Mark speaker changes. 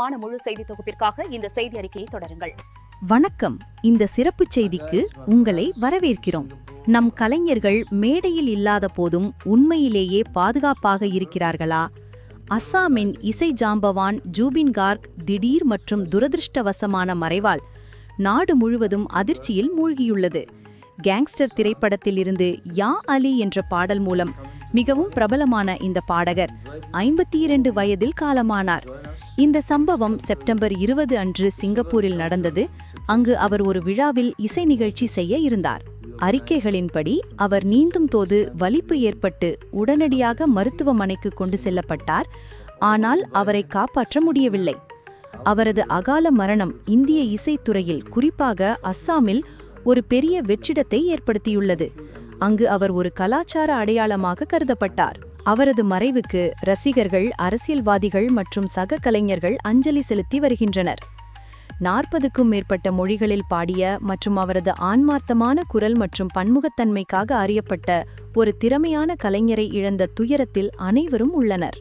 Speaker 1: ஆன முழு செய்தி தொகுப்பிற்காக இந்த செய்தி அறிக்கையை தொடருங்கள்.
Speaker 2: வணக்கம். இந்த சிறப்பு செய்திக்கு உங்களை வரவேற்கிறோம். நம் கலைஞர்கள் மேடையில் இல்லாத போதும் உண்மையிலேயே பாதுகாப்பாக இருக்கிறார்களா? அஸ்ஸாமின் இசை ஜாம்பவான் ஜூபின் கார்க் திடீர் மற்றும் துரதிருஷ்டவசமான மறைவால் நாடு முழுவதும் அதிர்ச்சியில் மூழ்கியுள்ளது. கேங்ஸ்டர் திரைப்படத்தில் இருந்து யா அலி என்ற பாடல் மூலம் மிகவும் பிரபலமான இந்த பாடகர் ஐம்பத்தி இரண்டு வயதில் காலமானார். இந்த சம்பவம் செப்டம்பர் இருபது அன்று சிங்கப்பூரில் நடந்தது. அங்கு அவர் ஒரு விழாவில் இசை நிகழ்ச்சி செய்ய இருந்தார். அறிக்கைகளின்படி அவர் நீந்தும் போது வலிப்பு ஏற்பட்டு உடனடியாக மருத்துவமனைக்கு கொண்டு செல்லப்பட்டார். ஆனால் அவரை காப்பாற்ற முடியவில்லை. அவரது அகால மரணம் இந்திய இசைத்துறையில் குறிப்பாக அஸ்ஸாமில் ஒரு பெரிய வெற்றிடத்தை ஏற்படுத்தியுள்ளது. அங்கு அவர் ஒரு கலாச்சார அடையாளமாக கருதப்பட்டார். அவரது மறைவுக்கு ரசிகர்கள் அரசியல்வாதிகள் மற்றும் சக கலைஞர்கள் அஞ்சலி செலுத்தி வருகின்றனர். நாற்பதுக்கும் மேற்பட்ட மொழிகளில் பாடிய மற்றும் அவரது ஆன்மார்த்தமான குரல் மற்றும் பன்முகத்தன்மைக்காக அறியப்பட்ட ஒரு திறமையான கலைஞரை இழந்த துயரத்தில் அனைவரும் உள்ளனர்.